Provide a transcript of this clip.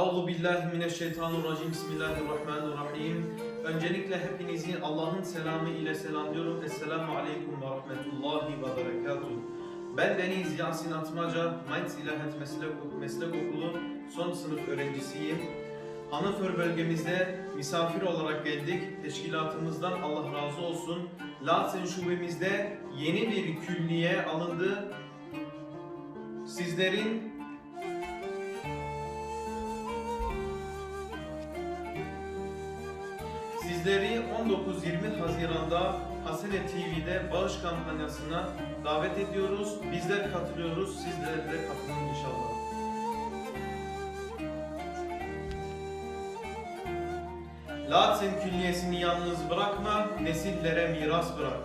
Euzu billahi mineşşeytanirracim. Bismillahirrahmanirrahim. Öncelikle hepinizi Allah'ın selamı ile selamlıyorum. Esselamu aleyküm ve rahmetullahi ve berekatuhu. Ben Deniz Yasin Atmaca, Mainz İlahiyat Meslek, Meslek Okulu son sınıf öğrencisiyim. Hanıför bölgemizde misafir olarak geldik. Teşkilatımızdan Allah razı olsun. Latsen şubemizde yeni bir külliye alındı. Sizlerin Sizleri 19-20 Haziran'da Hasene TV'de bağış kampanyasına davet ediyoruz. Bizler katılıyoruz. Sizler de katılın inşallah. Latsen külliyesini yalnız bırakma, nesillere miras bırak.